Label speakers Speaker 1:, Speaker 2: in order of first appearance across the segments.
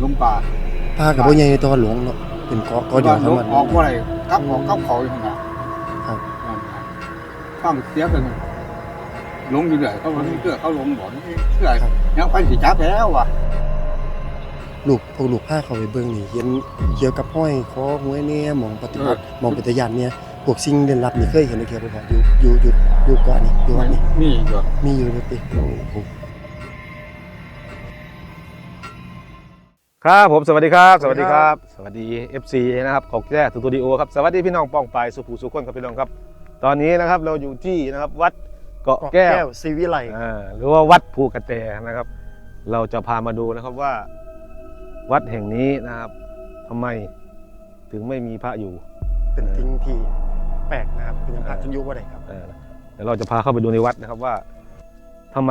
Speaker 1: หลุมป่า
Speaker 2: ปลากับบ่ใหญ่ในตัวหลวงเนาะเป็นเกาะเกาะเดียวทั้งหมด
Speaker 1: ออกบ่ได้กลับออกกลับเขาอยู่นั่นน่ะ
Speaker 2: ครับ
Speaker 1: นั่นน่ะฟังเสียกันลงอยู่เรื่อยเขาลงเรื่อยเขาลงบ่นี่เรื่อยยังไปสิจับแล้วว่ะ
Speaker 2: ลูกพวกลูกพาเขาไปเบิ่งนี่เห็นเกี่ยวกับห้อยคอหวยแน่หมองปฏิบัติหมองปฏิญาณเนี่ยพวกสิ่งเล่นลับนี่เคยเห็นในเกี่ยวกับอยู่อยู่อยู่อยู่เกาะนี่อยู่วัดนี่
Speaker 1: มีอยู่
Speaker 2: มีอยู่เลยติโอ้โห
Speaker 3: ครับผมสวัสดีครับ สวัสดีครับ สวัสดี FC นะครับของแจ้สตูดิโอครับสวัสดีพี่น้องป้องปายสุภูสุขคนครับพี่น้องครับ ตอนนี้นะครับเราอยู่ที่นะครับวัดเกาะ
Speaker 2: เกาะ
Speaker 3: แก้
Speaker 2: แก้
Speaker 3: ว
Speaker 2: วซีวิไล
Speaker 3: อ่าหรือว่าวัดภูกระแตนะครับ เราจะพามาดูนะครับว่า วัดแห่งนี้นะครับทำไมถึงไม่มีพระอยู่
Speaker 2: เป็นทิ้งที่แปลกนะครับเป็นยังพระที่อยู่บ่ได้ครับ
Speaker 3: เออเดี๋ยวเราจะพาเข้าไปดูในวัดนะครับว่าทำไม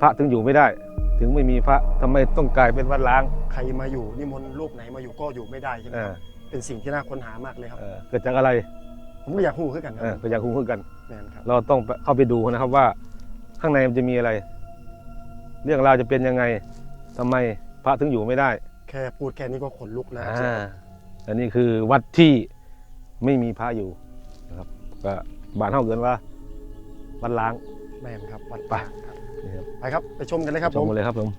Speaker 3: พระถึงอยู่ไม่ได้ ถึงไม่มีพระทำไมต้องกลายเป็นวัดล้าง
Speaker 2: ใครมาอยู่นิมนต์รูปไหนมาอยู่ก็อยู่ไม่ได้ใช่ไหม
Speaker 3: เอ
Speaker 2: ค
Speaker 3: อ
Speaker 2: รับเป็นสิ่งที่น่าค้นหามากเลยครับ
Speaker 3: เออเกิดจากอะไร
Speaker 2: ผมก็อยากรู้คือกันค
Speaker 3: เอ
Speaker 2: รั
Speaker 3: อบก็อยากคุ้นกัน
Speaker 2: แม่นครับ
Speaker 3: เราต้องเข้าไปดูนะครับว่าข้างในมันจะมีอะไร เรื่องราวจะเป็นยังไงทำไมพระถึงอยู่ไม่ได้
Speaker 2: แค่พูดแค่นี้ก็ขนลุกนะ
Speaker 3: อ่าอันนี้คือวัดที่ไม่มีพระอยู่นะครับก็บ้านเท่าเกินว่าวัดล้าง
Speaker 2: แม่นครับวัด
Speaker 3: ไป
Speaker 2: ป่าครับ
Speaker 3: นี่ครับ
Speaker 2: ไปครับไปชมกันเลยครับ
Speaker 3: ช
Speaker 2: ผมม
Speaker 3: มาเลยครับผม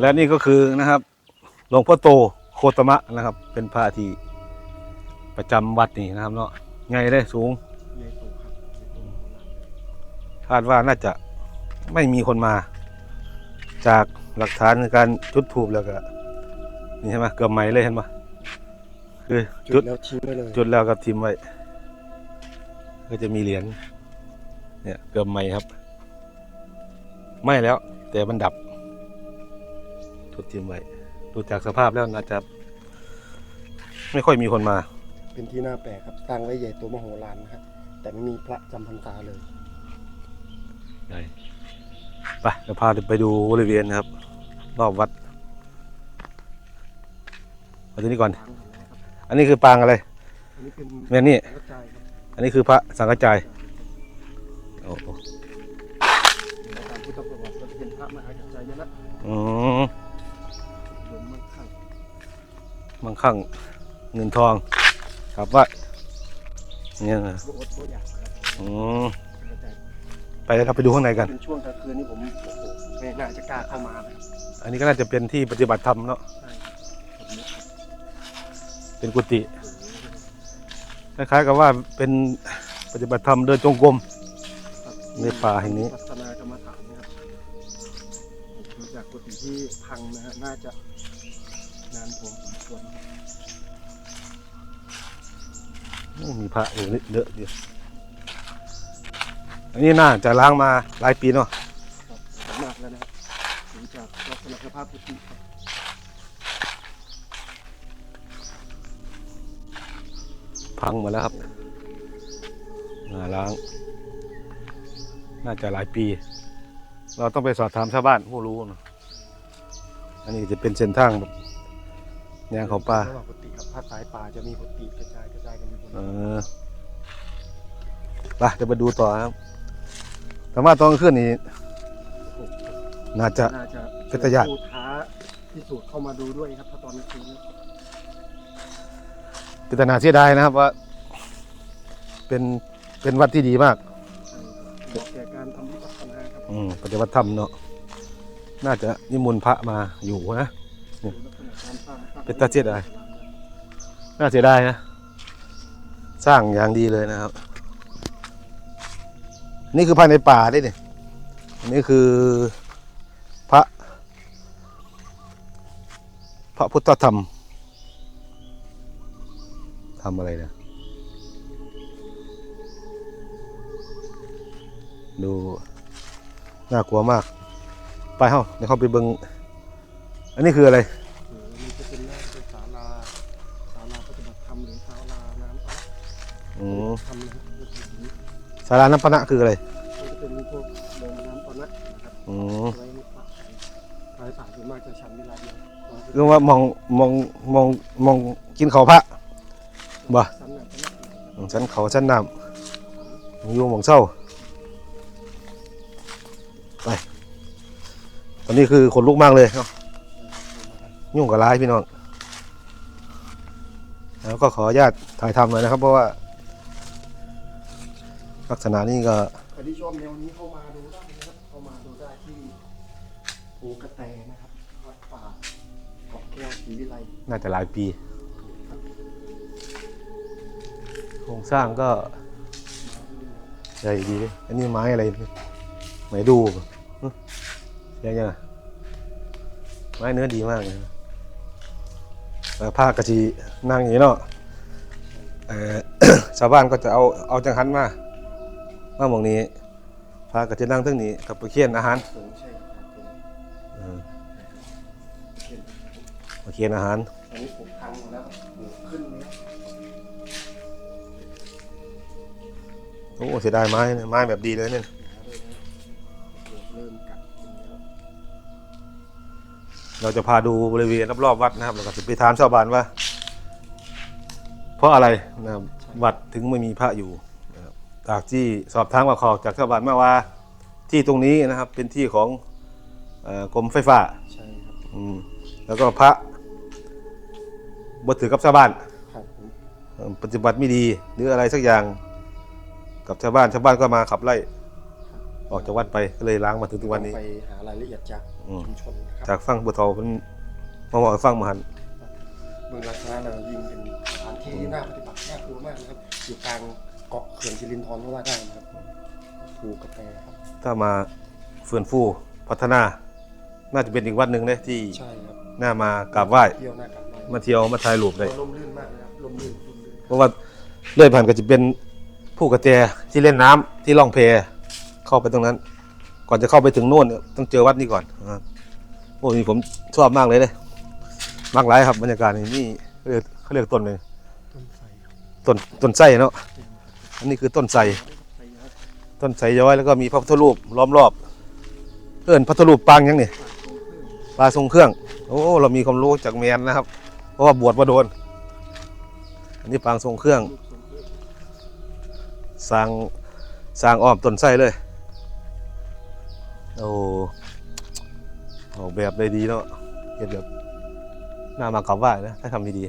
Speaker 3: และนี่ก็คือนะครับหลวงพ่อโตโคตมะนะครับ เป็นพระที่ประจำวัดนี่นะครับเนาะไงได้สูง
Speaker 2: ใหญ่โตครับใหญ่โตโบราณ
Speaker 3: คาดว่าน่าจะไม่มีคนมา จากหลักฐานในการจุดทูบแล้วก็ นี่ใช่ไหมเกือบไหมเลยเห็นปะคือ
Speaker 2: จุ
Speaker 3: จุ
Speaker 2: ด
Speaker 3: ด
Speaker 2: แล้วทิ้งไว้เลย
Speaker 3: จุดแล้วก็ทิมไว้ ก็จะมีเหรียญเนี่ยเกือบไหมครับ ไหม่แล้ว แต่มันดับทุดทิมไว้ดูจากสภาพแล้วน่าจะ ไม่ค่อยมีคนมา
Speaker 2: เป็นที่น่าแปลกครับตั้งไว้ใหญ่โตมโหฬารนะครับแต่ไม่มีพระจำพรรษาเลย
Speaker 3: ไปไปเดี๋ยวพาไปดูบริเวณนะครับ รอบวัด มาที่นี่ก่อน อันนี้คือปางอะไร
Speaker 2: อันนี้เป็น
Speaker 3: แม่นี่
Speaker 2: กระจายครับ
Speaker 3: อันนี้คือพระสังฆจายโอ้โห
Speaker 2: ในตามพุทธประวัติก็จะเป็นพระมหากระจายนะ
Speaker 3: อืม
Speaker 2: หลวงมั่งคั่ง
Speaker 3: มั่งคั่งเงินทองครับว่าเนี่ยนะ
Speaker 2: โบอดโบอยากนะครับ
Speaker 3: อืม
Speaker 2: กระจาย
Speaker 3: ไปเลยครับไปดูข้างในกัน
Speaker 2: เป็นช่วงกลางคืนนี่ผมโอ้โหไม่น่าจะกล้าเข้ามานะครับ
Speaker 3: อันนี้ก็น่าจะเป็นที่ปฏิบัติธรรมเนาะ
Speaker 2: ใช่ครับผมเนี่ย
Speaker 3: เป็นกุฏิคล้ายๆกับว่าเป็นปฏิบัติธรรมเดินจงกรม
Speaker 2: ครับ
Speaker 3: ในป่าแห่งนี้
Speaker 2: ปัสนากรรมฐานนะครับดูจากกุฏิที่พังนะฮะน่าจะนานพอสมควรนะครับ
Speaker 3: โอ้มีพระอยู่เยอะเดียวอันนี้น่าจะล้างมาหลายปีเนาะ
Speaker 2: ครับสวยมากแล้วนะครับดูจากลักษณะสภาพกุฏิครับ
Speaker 3: พังหมดแล้วครับน่าล้าง น่าจะหลายปี เราต้องไปสอบถามชาวบ้านผู้รู้นะอันนี้จะเป็นเส้นทางแบบแนวของป่า
Speaker 2: ระหว่างกุฏิครับภาคสายป่าจะมีกุฏิกระจายกระจายกันอยู่บน
Speaker 3: เออไปเดี๋ยวไปดูต่อครับ แต่ว่าตอนกลางคืนนี้
Speaker 2: โอ้โห
Speaker 3: น่าจะ
Speaker 2: น่าจะ
Speaker 3: เป็นตาญาติ
Speaker 2: ผู้ท้าพิสูจน์เข้ามาดูด้วยครับถ้าตอนนี้ คือ
Speaker 3: เป็นตนาเสียดายนะครับว่า เป็นเป็นวัดที่ดีมาก
Speaker 2: เหมาะแก่การทำวิปัสสนาครับ
Speaker 3: อืมปฏิบัติธรรมเนาะน่าจะนิมนต์พระมาอยู่นะ
Speaker 2: ดูลักษณะการสร้างสร้าง
Speaker 3: เป็นตาเสียดายน่าเสียดายนะ สร้างอย่างดีเลยนะครับ นี่คือภายในป่าได้เนี่ยอันนี้คือพระ พระพุทธธรรม ทำอะไรนะดูน่ากลัวมาก ไปเฮ้าเดี๋ยวเข้าไปเบิงอันนี้คืออะไร
Speaker 2: เออมันจะเป็นหน้าเป็นศาลาศาลาปฏิบัติธรรมหรือศาลาน้ำพระ
Speaker 3: อืม
Speaker 2: ทำนะครับลักษณะนี้
Speaker 3: สาราน้ำปนะคืออะไร
Speaker 2: มันจะเป็นพวกโรงน้ำปานะนะครับ
Speaker 3: อืม
Speaker 2: ไว้ในป่าไว้ป่าส่วนมากจะฉันเวลาเดียว
Speaker 3: เรื่องว่ามองมองมองมองกินเขาวพระ บ่
Speaker 2: สันน่ะสันน่ะ
Speaker 3: หมองชั้นเขาชั้นน้ำหมองอยู่หมองเศร้าไปตอนนี้คือขนลุกมากเลยเนาะยุ่งกับร้ายพี่น้องแล้วก็ขออนุญาตถ่ายทำหน่อยนะครับ เพราะว่า ลักษณะนี้ก็
Speaker 2: ใครที่ชอบแนวนี้เข้ามาดูได้นะครับเข้ามาดูได้ที่ภูกระแตนะครับวัดป่าเกาะแก้วศรีวิไล
Speaker 3: น่าจะหลายปี โครงสร้างก็ใหญ่ดีเลยอันนี้ไม้อะไรไม้ดูปะหึเสียยังไงไม้เนื้อดีมากเลยผ้ากระชีนั่งอย่างนี้เนาะชาวบ้านก็จะเอาเอาจังหันมามาหมองนี้พากระชีนั่งทั้งนี้กับไปเคียนอาหาร
Speaker 2: เสริมใช่ครับผม
Speaker 3: เออ
Speaker 2: เขียน
Speaker 3: มาเคียนอาหาร
Speaker 2: อันนี้ผม
Speaker 3: โอ้เสียดายไม้เนี่ยไม้แบบดีเลยเนี่ย
Speaker 2: หาเลยนะหมูเริ่มกัดกินแล้ว
Speaker 3: เราจะพาดูบริเวณรอบๆวัดนะครับแล้วก็จะไปถามชาวบ้านว่า เพราะอะไรนะครับวัดถึงไม่มีพระอยู่นะครับจากที่สอบถามกับเขาจากชาวบ้านมาว่า ที่ตรงนี้นะครับ เป็นที่ของเอ่อกรมไฟฟ้า
Speaker 2: ใช่ครับ
Speaker 3: อืมแล้วก็พระบถือกับชาวบ้าน
Speaker 2: ครับผม
Speaker 3: เอ่อปฏิบัติไม่ดีหรืออะไรสักอย่าง กับชาวบ้านชาวบ้านก็มาขับไล่ ออกจากวัดไปก็เลยล้างมาถึงทุกวันนี้
Speaker 2: ไปหารายละเอียดจาก
Speaker 3: อืม
Speaker 2: ชุมชนนะครับ
Speaker 3: จากฟังบัวทองเป็นมาบอกให้ฟังมาหัน
Speaker 2: เมืองลักษณะเรายิ่งเป็นสถานที่ที่น่าปฏิบัติน่ากลัวมากนะครับอยู่กลางเกาะเขื่อนสิรินธรก็ว่าได้นะครับภูกระแตครับ
Speaker 3: ถ้ามาฟื้นฟูพัฒนา น่าจะเป็นอีกวัดหนึ่งเลยที่
Speaker 2: ใช่ครับ
Speaker 3: น่ามากราบไหว้
Speaker 2: เที่ยวหน้ากลับมา
Speaker 3: มาเที่ยวมาถ่ายรูปได้
Speaker 2: ลมลื่นมากนะครับลมลื่นลมลื่น
Speaker 3: เพราะว่าเลื่อยผ่านก็จะเป็น ผู้กระแตที่เล่นน้ำที่ล่องเพเข้าไปตรงนั้น ก่อนจะเข้าไปถึงโน่นต้องเจอวัดนี้ก่อนโอ้นี่ผมชอบมากเลยเลยมากหลายครับบรรยากาศนี่นี่เขาเรียกเขาเรียกต้นเลย
Speaker 2: ต้นไร
Speaker 3: ต้นไทรเนาะอันนี้คือต้นไทร
Speaker 2: ไทรครับ
Speaker 3: ต้นไทรย้อยแล้วก็มีพระพุทธรูปล้อมรอบเอิ้นพระพุทธรูปปางยังนี่ปลาทรงเครื่อง โอ้เรามีความรู้จากแมนนะครับ เพราะว่าบวชมาโดน อันนี้ปางทรงเครื่อง สร้างสร้างอ้อมต้นไส้เลย โอ้ออกแบบได้ดีเนาะเห็นแบบน่ามากลับไหว่านะถ้าทำดี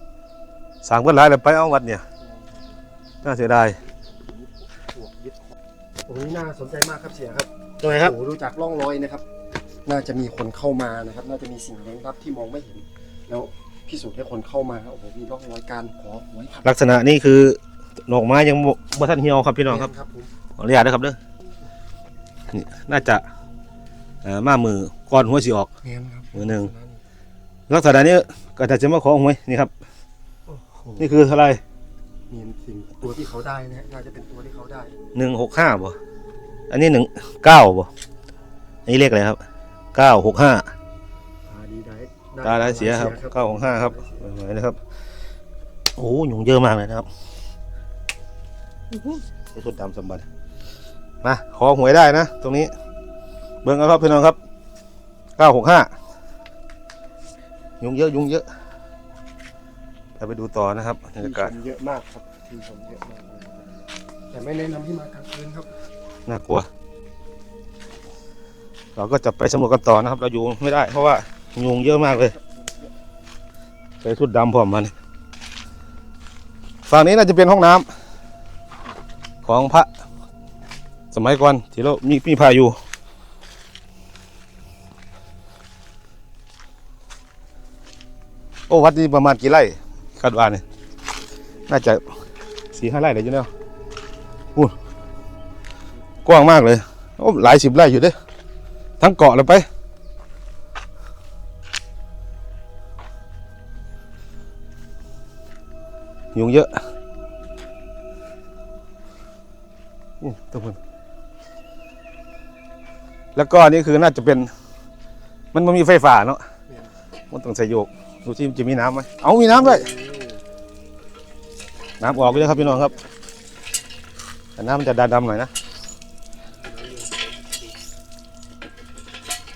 Speaker 3: ๆสร้างเพื่อหลายเลยไปเอาวัดเนี่ย น่าเสียดาย
Speaker 2: ปวกยึดคอตรงนี้น่าสนใจมากครับเสียครับ
Speaker 3: ทำไมครับ
Speaker 2: โอ้โหดูจากร่องรอยนะครับ น่าจะมีคนเข้ามานะครับ น่าจะมีสิ่งลี้ลับที่มองไม่เห็น แล้วพิสูจน์ให้คนเข้ามาโอ้โหมีร่องรอยการขอหวยผัด
Speaker 3: ลักษณะนี่คือ หนอกไม้ยังบ่บ่ทันเหี่ยวครับพี่น้องครับ
Speaker 2: ครับผม
Speaker 3: ขออนุญาตนะครับเด้อนี่น่าจะเอ่อมามือก่อนหัวสิออก
Speaker 2: เนียนครับ
Speaker 3: มือหนึ่ง ลักษณะนี้ก็จะจะมาขอหวยนี่ครับ
Speaker 2: โอ้โห
Speaker 3: นี่คือเท่าไหร
Speaker 2: เนียนสิ่งตัวที่เขาได้นะน่าจะเป็นตัวที่เขาได้
Speaker 3: หนึ่งหกห้าบ่อันนี้หนึ่งเก้าบ่อันนี้เลขอะไรครับเก้าหกห้า
Speaker 2: ตาดีได้
Speaker 3: ตาได้เสียครับเก้าหกห้าครับไว้นะครับ โอ้โหยุงเยอะมากเลยนะครับ ไอ้ชุดดำสมบัติมาขอหวยได้นะ ตรงนี้ เบิ่งเอาครับพี่น้องครับเก้าหกห้ายุงเยอะยุงเยอะเราไปดูต่อนะครับบรร
Speaker 2: ที่
Speaker 3: ยา
Speaker 2: ช
Speaker 3: กาศ
Speaker 2: มเยอะมากครับที่ชมเยอะมากเลยแต่ไม่แนะนำให้มากลางคืนครับ
Speaker 3: น่ากลัว เราก็จะไปสำรวจกันต่อนะครับ เราอยู่ไม่ได้ เพราะว่ายุงเยอะมากเลยใส่ชุดดำพร้อมมันฝั่งนี้น่าจะเป็นห้องน้ำ ของพระ สมัยก่อนที่เรามีมีพาอยู่โอ้วัดนี้ประมาณกี่ไร่คาดว่าเนี่ยน่าจะสี่ห้าไร่เลยอยู่แล้วอู้กว้างมากเลยโอ้หลายสิบไร่อยู่เด้ทั้งเกาะเลยไปยุงเยอะ แล้วก็อันนี่คือน่าจะเป็น มันมันมีไฟฟ้าเนาะมันต้องใส่โยก ดูที่มันจะมีน้ำไหมเอามีน้ำด้วย น้ำออกเลยครับพี่น้องครับ แต่น้ำมันจะดำๆหน่อยนะ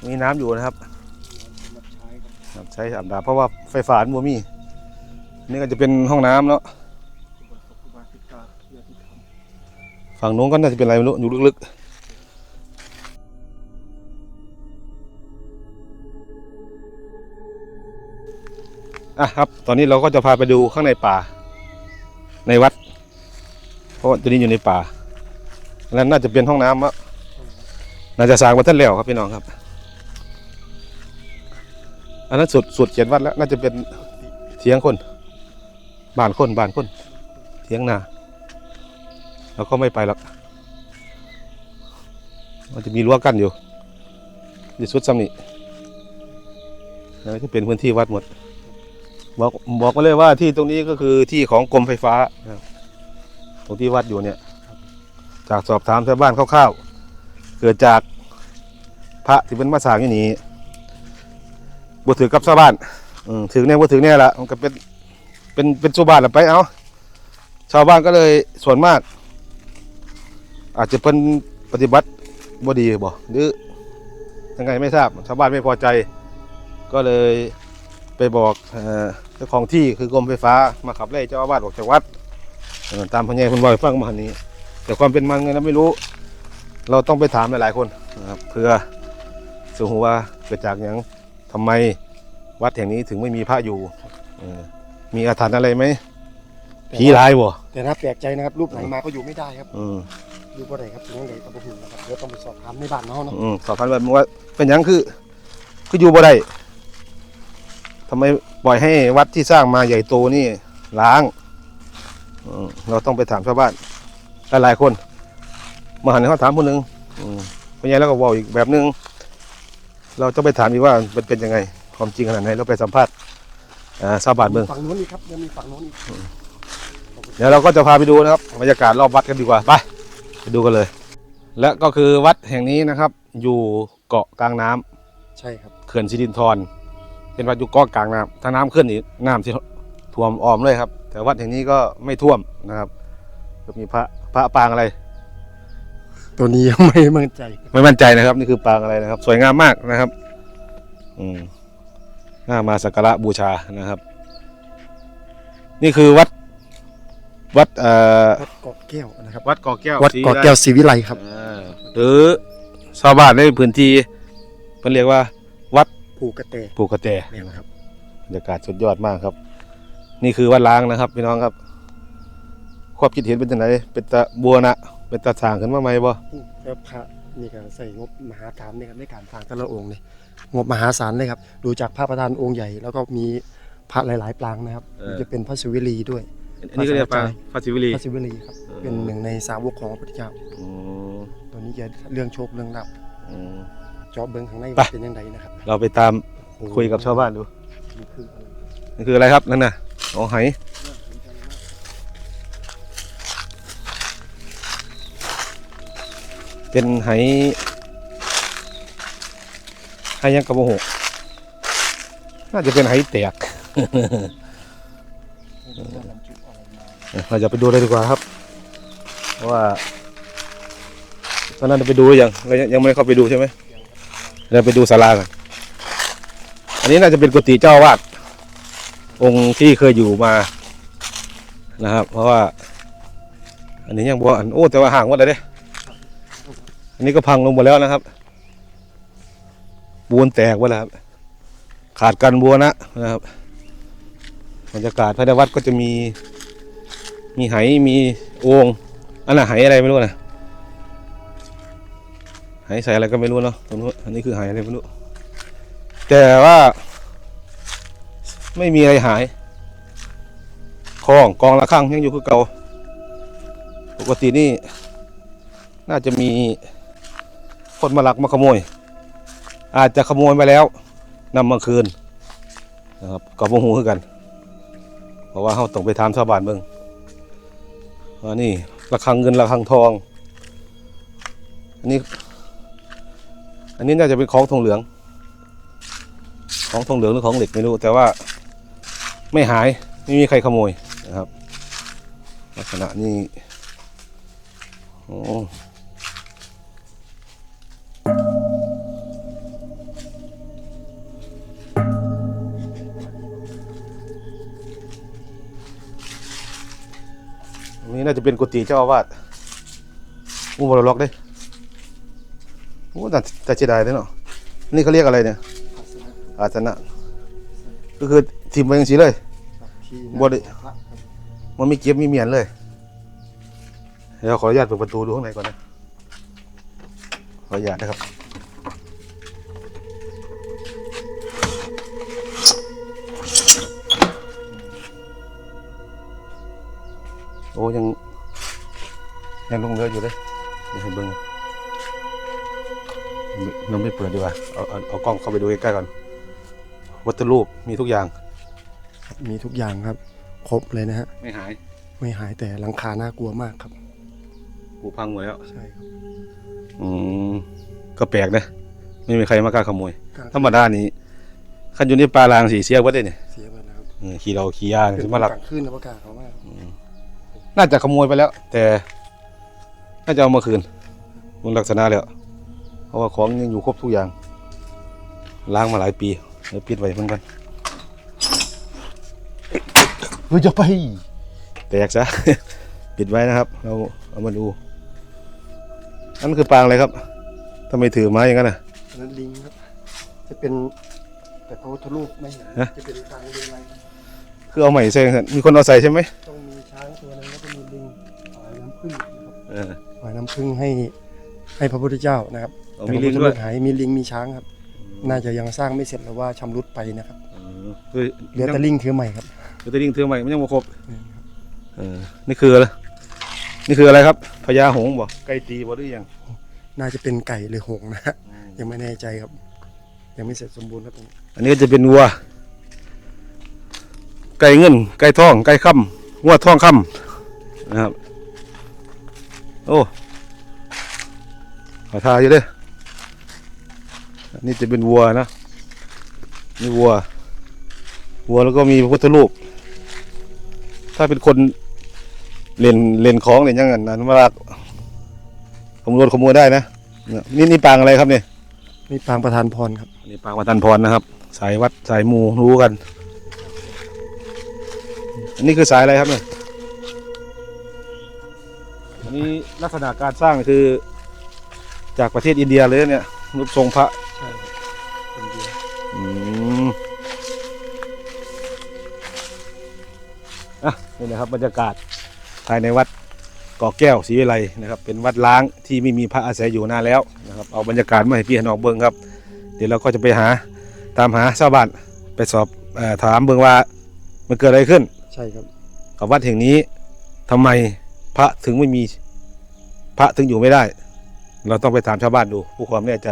Speaker 3: มีน้ำอยู่นะครับ
Speaker 2: สำหรับใช้ครับ
Speaker 3: ครับใช้อาบน้ำเพราะว่าไฟฟ้ามันบ่มี นี่ก็จะเป็นห้องน้ำเนาะฝั่งนู้นก็น่าจะเป็นอะไรไม่รู้อยู่ลึกๆ อะครับ ตอนนี้เราก็จะพาไปดูข้างในป่า ในวัด เพราะว่าตัวนี้อยู่ในป่าอันนั้นน่าจะเป็นห้องน้ำอะน่าจะสร้างมาท่านแล้วครับพี่น้องครับ อันนั้นสุดสุดเขียนวัดแล้ว น่าจะเป็นเถียงคนบ้านคนบ้านคนเถียงนาเราก็ไม่ไปหรอกมันจะมีรั้วกั้นอยู่ที่สุดซ้ำนี่แล้วจะเป็นพื้นที่วัดหมด บอกบอกมาเลยว่าที่ตรงนี้ก็คือที่ของกรมไฟฟ้าตรงที่วัดอยู่เนี่ย จากสอบถามชาวบ้านคร่าวๆเกิดจากพระที่เป็นมาสางอยู่นี่บ่ถือกับชาวบ้านอืมถึงแน่บ่ถึงแน่ละมันก็เป็นเป็นเป็นชาวบ้านละไปเอาชาวบ้านก็เลยส่วนมาก อาจจะเป็นปฏิบัติบ่ดีบ่หรือยังไงไม่ทราบชาวบ้านไม่พอใจก็เลย ไปบอกเอ่อเจ้าของที่คือกรมไฟฟ้ามาขับไล่เจ้าอาวาสออกจากวัดเออตามพญายคนบ่อยฟังมาหันนี้ แต่ความเป็นมาไงเราไม่รู้ เราต้องไปถามหลายๆคนนะครับเพื่อสืบหัวว่าเกิดจากอย่างทำไมวัดแห่งนี้ถึงไม่มีพระอยู่เออมีอาถรรพ์อะไรไหมผีร้ายบ่
Speaker 2: แต่น่าแปลกใจนะครับ รูปไหนมาก็อยู่ไม่ได้ครับ
Speaker 3: อืม
Speaker 2: อยู่บ่ได้ครับถึงไหนกับบ่ฮู้นะครับเดี๋ยวต้องไปสอบถามในบ้านเนาะเนาะ
Speaker 3: อืมสอบถามแบบว่าเป็นหยังคือ คืออยู่บ่ได้ ทำไมปล่อยให้วัดที่สร้างมาใหญ่โตนี่ล้างอืมเราต้องไปถามชาวบ้านหลายๆคน มาหันเขาถามคนหนึ่งอืมเป็นไงแล้วก็บอกอีกแบบหนึง เราจะไปถามอีกว่ามันเป็นยังไง ความจริงขนาดไหนเราไปสัมภาษณ์อ่าชาวบ้านเมือง
Speaker 2: ฝั่งนู้นอีกครับยังมีฝั่งนู้นอีก
Speaker 3: เดี๋ยวเราก็จะพาไปดูนะครับบรรยากาศรอบวัดกันดีกว่าไปไปดูกันเลย และก็คือวัดแห่งนี้นะครับ อยู่เกาะกลางน้ำ
Speaker 2: ใช่ครับ
Speaker 3: เขื่อนสิรินธร เป็นวัดอยู่เกาะกลางน้ำถ้าน้ำขึ้นอีกน้ำที่ท่วมอ้อมเลยครับ แต่วัดแห่งนี้ก็ไม่ท่วมนะครับก็มีพระพระปางอะไร
Speaker 2: ตัวนี้ยังไม่มั่นใจ
Speaker 3: ไม่มั่นใจนะครับ นี่คือปางอะไรนะครับ สวยงามมากนะครับอืมน่ามาสักการะบูชานะครับ นี่คือวัดวัดเอ่อ
Speaker 2: วัดเกาะแก้วนะครับ
Speaker 3: วัดเกาะแก้ว
Speaker 2: วัดเกาะแก้วศรีวิไลครับ
Speaker 3: อ่าหรือชาวบ้านในพื้นที่มันเรียกว่าวัด
Speaker 2: ภูกระแต
Speaker 3: ปูกระแต
Speaker 2: เนี่ยนะครับ
Speaker 3: บรรยากาศสุดยอดมากครับ นี่คือวัดล้างนะครับ พี่น้องครับความคิดเห็นเป็นยังไงเป็นตะบัวนะเป็นตะสร้างขึ้นมาไหมบ่
Speaker 2: แล้วพระนี่ก็ใส่งบมหาศาลเนี่ยครับในการสร้างแต่ละองค์เนี่ยงบมหาศาลเลยครับ ดูจากพระประธานองค์ใหญ่ แล้วก็มีพระหลาย ๆปรางนะครับจะเป็นพระศิวิลีด้วย
Speaker 3: อันนี้ก็เรียกปางฟาซิวิลี
Speaker 2: พระศิวิลีครับ
Speaker 3: เออ
Speaker 2: เป็นหนึ่งในสาวกของพระพุทธเจ้า
Speaker 3: อืม
Speaker 2: ตัวนี้จะเรื่องโชคเรื่องลับ
Speaker 3: อืม
Speaker 2: เจาะเบิ้งข้างใน
Speaker 3: ไป
Speaker 2: ว่าเป็นยังไงนะครับ
Speaker 3: เราไปตามคุยกับชาวบ้านดู
Speaker 2: นี่คืออะไร
Speaker 3: นี่คืออะไรครับนั่นน่ะอ๋อไหเป็นไหไหยังกระโมโหน่าจะเป็นไหแตกเราจะไปดูเลยดีกว่าครับเพราะว่าตอนนั้นเราไปดูหรือยังเรายังยังไม่ได้เข้าไปดูใช่ไหม เราไปดูศาลากันอันนี้น่าจะเป็นกุฏิเจ้าวาดองค์ที่เคยอยู่มานะครับ เพราะว่า อันนี้ยังบัวอันโอ้แต่ว่าห่างหมดเลยเด้อันนี้ก็พังลงหมดแล้วนะครับบูนแตกหมดแล้วครับขาดกันบัวนะนะครับบรรยากาศภายในวัดก็จะมี มีไหมีโอ่งอันน่ะไหอะไรไม่รู้นะ ไหใส่อะไรก็ไม่รู้เนาะตรงนู้นอันนี้คือไหอะไรไม่รู้ แต่ว่า ไม่มีอะไรหายของกองละข้างยังอยู่คือเก่า ปกตินี่ น่าจะมีคนมาลักมาขโมย อาจจะขโมยมาแล้วนำมาคืนนะครับกับวงหูคือกัน เพราะว่าเขาต้องไปถามชาวบ้านเบิ่งว่านี่ระฆังเงินระฆังทอง อันนี้ อันนี้น่าจะเป็นของทองเหลือง ของทองเหลืองหรือของเหล็กไม่รู้ แต่ว่าไม่หายไม่มีใครขโมยนะครับ ลักษณะนี้โอ้นี่น่าจะเป็นกุฏิเจ้าอาวาสอู้บอลล็อกเด้ อ้แต่แต่เจไดายเลยเนาะนี่เขาเรียกอะไรเนี่ยอาสนะ ก็คือทิมไปอย่างสีเลย
Speaker 2: ที่
Speaker 3: บ่ได้มันมีเก็บมีเมียนเลยเดี๋ยวขออนุญาตเปิดประตูดูข้างในก่อนนะขออนุญาตนะครับโอ้ยังยังลงเรืออยู่เลยเดี๋ยวให้เบิ้ง เราไม่เปิดดีกว่าเอาเอาเอากล้องเข้าไปดูใกล้ๆก่อน วัตถุรูปมีทุกอย่าง
Speaker 2: มีทุกอย่างครับ ครบเลยนะฮะ
Speaker 3: ไม่หาย
Speaker 2: ไม่หายแต่หลังคาน่ากลัวมากครับ
Speaker 3: ปูพังหมดแล้ว
Speaker 2: ใช่ครับ
Speaker 3: อืมก็แปลกนะ ไม่มีใครมากล้าขโมย
Speaker 2: กลาง
Speaker 3: ธรรมดานี้ขันอยู่ในปลารางสีเสียวัดได้เนี่ย
Speaker 2: เสียไปแล้วครับ
Speaker 3: เออขี่เราขี่ยาเนี่ย
Speaker 2: เป็น
Speaker 3: สิมาหลัก
Speaker 2: กลางคืนนะประกาศเขามาก
Speaker 3: น่าจะขโมยไปแล้ว แต่ น่าจะเอามาคืนมันลักษณะแล้ว เพราะว่าของยังอยู่ครบทุกอย่าง ล้างมาหลายปีเดี๋ยวปิดไว้เหมือนกันเฮ้ยจะไป แตกซะ ปิดไว้นะครับ เราเอามาดูอันนคือปางอะไรครับทำไมถือไม้อย่างนั้นน่ะ
Speaker 2: อันนั้นลิงครับ จะเป็นแต่พระพุทธรูปไม่เห็น
Speaker 3: ฮะ
Speaker 2: จะเป็นทางเดินอะไรครับ
Speaker 3: คือเอาใหม่ใส่กันมีคนเอาใส่ใช่ไหม
Speaker 2: ต้องมีช้างตัวนึงแล้วก็มีลิงถวายน้ำผึ้งนะครับ
Speaker 3: เออ
Speaker 2: ถวายน้ำผึ้งให้ให้พระพุทธเจ้านะครับ
Speaker 3: เอา
Speaker 2: แต่
Speaker 3: มี
Speaker 2: พระ
Speaker 3: ลิ
Speaker 2: พุ
Speaker 3: ง
Speaker 2: ทธ
Speaker 3: ด้
Speaker 2: รู
Speaker 3: วย
Speaker 2: ปหายมีลิงมีช้างครับ น่าจะยังสร้างไม่เสร็จหรือว่าชำรุดไปนะครับ
Speaker 3: เออคือ
Speaker 2: เหลือแต่ลิงคือใหม่ครับ
Speaker 3: เหลือแต่ลิงเทือใหม่มันยังไม่ครบเออนี่คืออะไรนี่คืออะไรครับพญาหงส์บ่ไก่ตีบ่หรือยัง
Speaker 2: น่าจะเป็นไก่หรือหงส์นะฮะยังไม่แน่ใจครับ ยังไม่เสร็จสมบูรณ์ครับตรงนี้
Speaker 3: อันนี้ก็จะเป็นวัว ไก่เงิน ไก่ทอง ไก่ค่ำวัวทองค่ำนะครับ โอ้ขอทาอยู่เด้ออั นนี้จะเป็นวัวนะนี่วัว วัวแล้วก็มีพระพุทธรูป ถ้าเป็นคนเล่นเล่นของเนี่ยยังไงนั้นว่าขโมยขโมยได้นะเนี่ยนี่นี่ปางอะไรครับเนี่ย
Speaker 2: นี่ปางประธานพรครับ
Speaker 3: อันนี้ปางวัตันพรนะครับ สายวัดสายมูรู้กัน อันนี้คือสายอะไรครับเนี่ยอันนี้ลักษณะการสร้างคือจากประเทศอินเดียเลยนะเนี่ยรูปทรงพระ
Speaker 2: ใช่คนเดียว
Speaker 3: อืมอะนี่นะครับบรรยากาศภายในวัดเกาะแก้วศรีวิไลนะครับเป็นวัดล้างที่ไม่มีพระอาศัยอยู่นานแล้วนะครับเอาบรรยากาศมาให้พี่ให้น้องเบิ่งครับ เดี๋ยวเราก็จะไปหาตามหาชาวบ้านไปสอบเออถามเบิ่งว่ามันเกิดอะไรขึ้น
Speaker 2: ใช่ครับ
Speaker 3: กับวัดแห่งนี้ทำไมพระถึงไม่มีพระถึงอยู่ไม่ได้ เราต้องไปถามชาวบ้านดูผู้ความแน่ใจ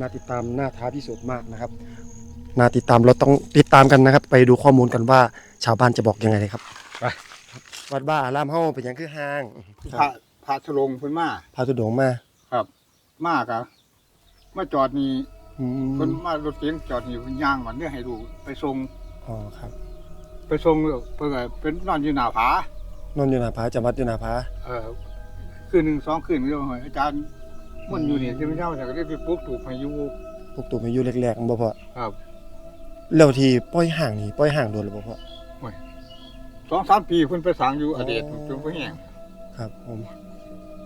Speaker 2: น่าติดตามน่าท้าพิสูจน์มากนะครับ น่าติดตามเราต้องติดตามกันนะครับ ไปดูข้อมูลกันว่าชาวบ้านจะบอกยังไงเลยครับ
Speaker 3: ไป
Speaker 2: ครับวัดบ้าอารามเฮาเป็นหยังคือห้าง
Speaker 1: พระพระชลงเพิ่นมา
Speaker 2: พาตุดงค์มา
Speaker 1: ครับ มากครับมาจอดนี่
Speaker 2: อืม
Speaker 1: เพิ่นมารถเก๋งจอดนี่เพิ่นย่างมันเนื้อให้ดูไปส่ง
Speaker 2: อ๋อครับ
Speaker 1: ไปส่งเพิ่นก็เป็นนอนอยู่หน้าผาน
Speaker 2: อนอยู่หนาผาจำวัดอยู่หนาผา
Speaker 1: เออคืนหนึ่งสองคืนก็ว่าอาจารย์มันอยู่นี่ที่ไม่เช่าแต่ก็ได้ไปปลุกถูกพายุ
Speaker 2: พวกตัวมาอยู่แรกๆบ่พอ
Speaker 1: ครับ
Speaker 2: แล้วที่ปล่อยห่างนี่ปล่อยห่างโดนหรือบ่พอ
Speaker 1: สองสามปีเพิ่นไปสร้างอยู่อดีต
Speaker 2: อ๋อ
Speaker 1: จนเพิ่นแห้ง
Speaker 2: ครับผม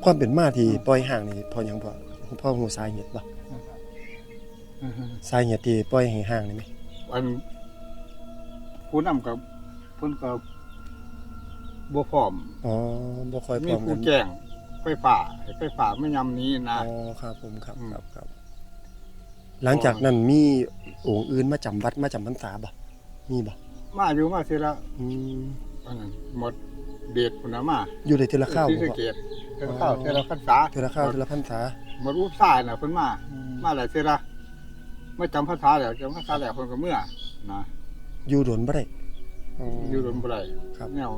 Speaker 2: ความเป็นมาที่ปล่อยห่างนี่พอหยังพอพ่อหูสาเหตุบ่สาเหตุที่ปล่อยให้ห่างนี่ไหม
Speaker 1: อันผู้นำกับเพิ่นก็บ่พร้อม
Speaker 2: อ๋อบ่ค่อยพ
Speaker 1: มี
Speaker 2: ร้อมกั
Speaker 1: ผู้
Speaker 2: น
Speaker 1: แจ้งไฟฟ้าให้ไฟฟ้าไม่ยำนี้นะ
Speaker 2: อ๋อครับผมครับ
Speaker 1: อืม
Speaker 2: ครับครับ หลังจากนั้นมี องค์อื่นมาจำวัดมาจำพรรษาบ่มีบ่
Speaker 1: มาอยู่มาทีละ
Speaker 2: อืม
Speaker 1: อันนั้นหมดเดชพุ่นน่ะมา
Speaker 2: อยู่ได้เทอละข้าว
Speaker 1: ที่
Speaker 2: บ่
Speaker 1: สะ
Speaker 2: พ่อ
Speaker 1: เกตเทละข้าวเทละพรรษา
Speaker 2: เทอละข้าวเทอละพรรษา
Speaker 1: หมดรูปทรายน่ะเพิ่นมา มาหลายเทละไม่จำพรรษาแล้วจำพรรษาแล้วเพิ่นก็เมื่อนะ
Speaker 2: อยู่โดนบ่ได้
Speaker 1: อยู่รนบ่ได้
Speaker 2: ครับ
Speaker 1: แนว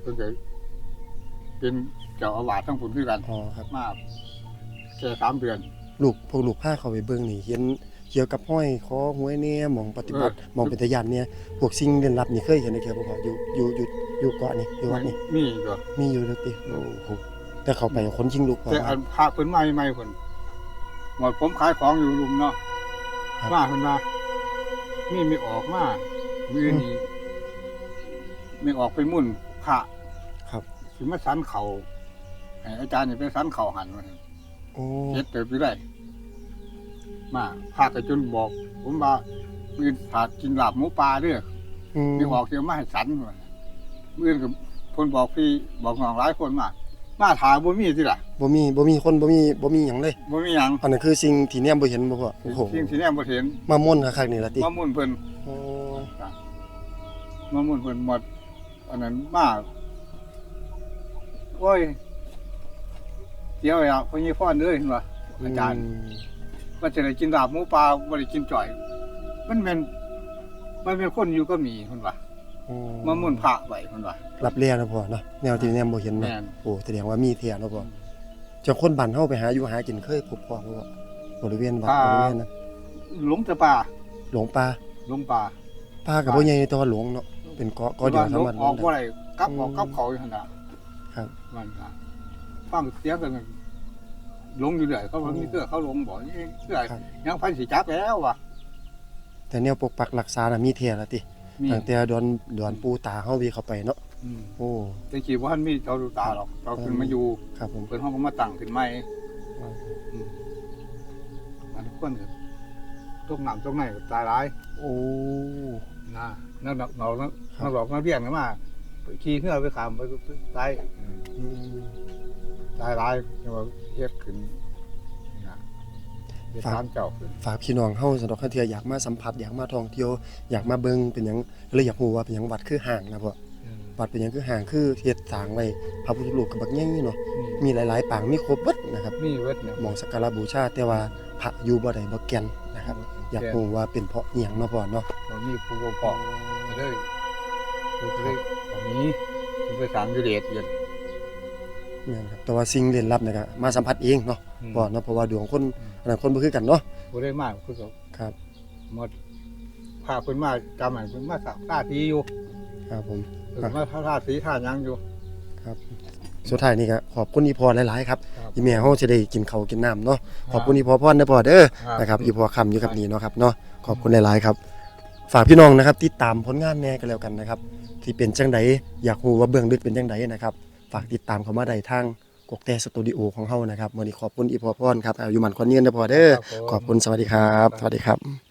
Speaker 1: เพิ่นก็เป็นเจ้าอาวาสทั้งผุนคือกัน
Speaker 2: อ๋อครับ
Speaker 1: มาแค่สามเดือน
Speaker 2: ลูกพวกลูกพาเขาไปเบิ่งนี่เห็น เกี่ยวกับห้อยคอหวยเนี่ยหมองปฏิบัติ
Speaker 1: เออ
Speaker 2: หมองเป็นตะยานเนี่ยพวกสิ่งเล่นลับนี่เคยเห็นในแค่บ่พออยู่อยู่อยู่อยู่เกาะนี่อยู่วัดนี่
Speaker 1: มีก็
Speaker 2: มีอยู่แล้วติโอ้โหแต่เขาไปคนชิงลูกพอ
Speaker 1: แต่อันพระเพิ่นมาใหม่ๆเพิ่นหมดผมขายของอยู่รุมเนาะ
Speaker 2: ครับ
Speaker 1: มาเพิ่นมามีมีออกมามือนี้มีออกไปหมุ่นพระสิมาสันเขาให้อาจารย์นี่เป็นสันเขาหันมา
Speaker 2: โอ้
Speaker 1: เฮ็ดเติบอยู่ได้ มาพากันจนบอก ผมว่ามือถาดกินลาบหมูปลาเด้อ
Speaker 2: อืม
Speaker 1: มีออกเสียมาให้สันว่ามือกับคนบอกพี่บอกน้องหลายคนมามาถามบ่มีสิล่ะ
Speaker 2: บ่มีบ่มีคนบ่มีบ่มีหยังเลย
Speaker 1: บ่มีหยัง
Speaker 2: อันนั้นคือสิ่งที่แนมบ่เห็นบ่พ่อโอ้โห
Speaker 1: สิ่งที่แน่บ่เห็น
Speaker 2: มาม่วนคักๆนี่ล่ะติ
Speaker 1: มามุ่นเพิ่น
Speaker 2: โอ้
Speaker 1: มามุ่นเพิ่นหมดอันนั้นมาโอ้ยเดี๋ยวอะพญพรเด้อเห็นบ่อาจารย์
Speaker 2: ม
Speaker 1: ว่าจะได้กินลาบหมูปลาบ่ได้กินจ่อย มันเป็นมันเป็นคนอยู่ก็มีเพิ่นว่า
Speaker 2: โอ้
Speaker 1: มามุ่นพระไว้เพิ่นว่า
Speaker 2: รับเรียนะพ่อเนาะแนวที่แนมบ่เห็นเนาะ
Speaker 1: แม่น
Speaker 2: โอ้แสดงว่ามีแท้เนาะพ่อเจ้าคนบ้านเฮาไปหาอยู่หากินเคยพบพ่อบ่พ่อบริเวณวัดบริเวณนั้น
Speaker 1: หลงแต่ป่า
Speaker 2: หลงป่า
Speaker 1: หลงป่า
Speaker 2: ป่าก็บ่ใหญ่แต่ว่าหลงเนาะเป็นเกาะเกาะเดียว
Speaker 1: หล
Speaker 2: ทั้ง
Speaker 1: ง
Speaker 2: บ้าน
Speaker 1: ออก
Speaker 2: นั้น
Speaker 1: บ่ได้กลับออก
Speaker 2: อืม
Speaker 1: กลับเขาอยู่หั่นน่ะ
Speaker 2: ครับ
Speaker 1: มันก็ฟังเสียงกันห ลงอยู่เรื่อยเขาว่ามีเสื้อเขาหลงบ่นี่เสื้อ
Speaker 2: ครับ
Speaker 1: ยังพันสิจับแล้วว่ะ
Speaker 2: แต่แนวปกปักรักษาน่ะมีแท้ละติ
Speaker 1: มี
Speaker 2: ตั้งแต่ดอนดอนปูตาเฮาวีเข้าไปเนาะ
Speaker 1: อืม
Speaker 2: โอ้
Speaker 1: แต่กี้ว่ามีเจ้าดูตาหรอกเราขึ้นมาอยู่
Speaker 2: ครับผม
Speaker 1: เพิ่นเฮาก็มาตั้งขึ้นใหม่อืมมันคนก็ตกน้ำตกไหนก็ตายหลาย
Speaker 2: โอ้
Speaker 1: นะนั่นเราเราเราหลอกมาเรียงกันมาไปขี่เหือไปขามไปตาย
Speaker 2: อืม
Speaker 1: ตายหลายจังว่าเฮ็ดขึ้นนะเฮ็ดตามเจ้าขึ้น
Speaker 2: ฝากพี่น้องเฮาสำหรับคันเทื่ออยากมาสัมผัสอยากมาท่องเที่ยวอยากมาเบิ่งเป็นหยังเลยอยากรู้ว่าเป็นหยังวัดคือห้างนะพ่อวัดเป็นหยังคือห้างคือเฮ็ดสร้างไว้พระพุทธรูปกับบักใหญ่เนาะมีหลาย ๆปางมีครบเบิดนะครับ
Speaker 1: นี่เวทเนี่ย
Speaker 2: หมองสักการะบูชาแต่ว่าพระอยู่บ่ได้บ่แก่นนะครับ อยากรู้ว่าเป็นเพราะอีหยังเนาะพ่อเนาะ
Speaker 1: เรามีผู้ปกครองมาเลยเราจะได้ของนี้คุณไปสามยูเดชอยู่
Speaker 2: แม่นครับแต่ว่าสิ่งเล่นลับเนี่ยก็มาสัมผัสเองเนาะพ่อเนาะเพราะว่าดวงคนอันนั้นคนบ่คือกันเนาะ
Speaker 1: บ่ได้มากคือกับ
Speaker 2: ครับ
Speaker 1: หมดพาเพิ่นมาจำให้เพิ่นมาสักท่าทีอยู่
Speaker 2: ครับผม
Speaker 1: เพิ่นมาท่าสีท่าหยังอยู่
Speaker 2: สุดท้ายนี่ก็ขอบคุณอีพอหลายๆครับ
Speaker 1: ครับ
Speaker 2: อีแม่เฮาจะได้กินข้าวกินน้ำเนาะขอบคุณอีพอพรเด้อพ่อเด้อ
Speaker 1: ครับ
Speaker 2: นะครับอีพอคำอยู่กับนี่เนาะครับเนาะขอบคุณหลายๆครับ ฝากพี่น้องนะครับติดตามผลงานแหน่กันแล้วกันนะครับ ที่เป็นจังไดอยากรู้ว่าเบื้องลึกเป็นจังไดนะครับ ฝากติดตามเข้ามาได้ทางกกแต่สตูดิโอของเฮานะครับวันนี้ขอบคุณอีพอพรครับอายุมันคนเนียนเด้อพ่อเด้อ
Speaker 1: ครับผม
Speaker 2: ขอบคุณสวัสดีครับ สวัสดีครับ